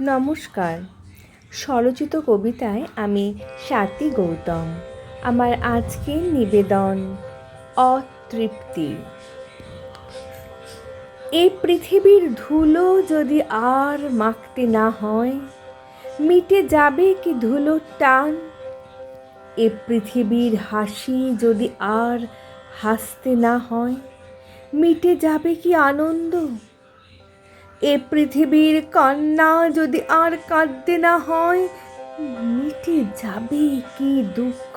নমস্কার। স্বরচিত কবিতায় আমি স্বাতী গৌতম। আমার আজকের নিবেদন, অতৃপ্তি। এই পৃথিবীর ধুলো যদি আর মাখতে না হয়, মিটে যাবে কি ধুলোর টান? এ পৃথিবীর হাসি যদি আর হাসতে না হয়, মিটে যাবে কি আনন্দ? এ পৃথিবীর কান্না যদি আর কাঁদতে না হয়, মিটে যাবে কি দুঃখ?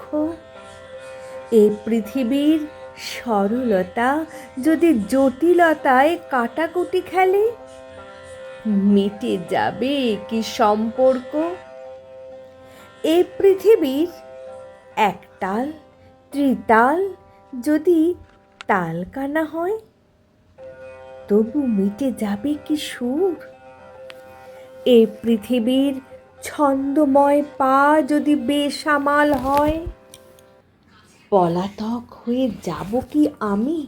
এ পৃথিবীর সরলতা যদি জটিলতায় কাটাকুটি খেলে, মিটে যাবে কি সম্পর্ক? এ পৃথিবীর একতাল, ত্রিতাল যদি তাল কানা হয় তবু মিটে যাবে কি সুর এ পৃথিবীর ছন্দময় পা যদি বেসামাল হয়, পলাতক হয়ে যাব কি আমি?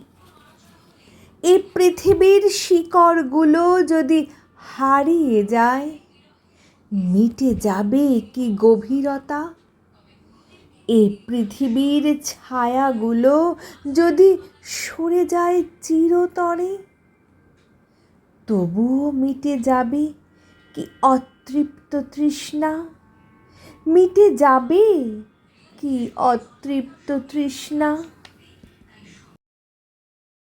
এ পৃথিবীর শিকড়গুলো যদি হারিয়ে যায়, মিটে যাবে কি গভীরতা? এ পৃথিবীর ছায়াগুলো যদি সরে যায় চিরতরে তবুও মিটে যাবে কি অতৃপ্ত তৃষ্ণা? মিটে যাবে কি অতৃপ্ত তৃষ্ণা?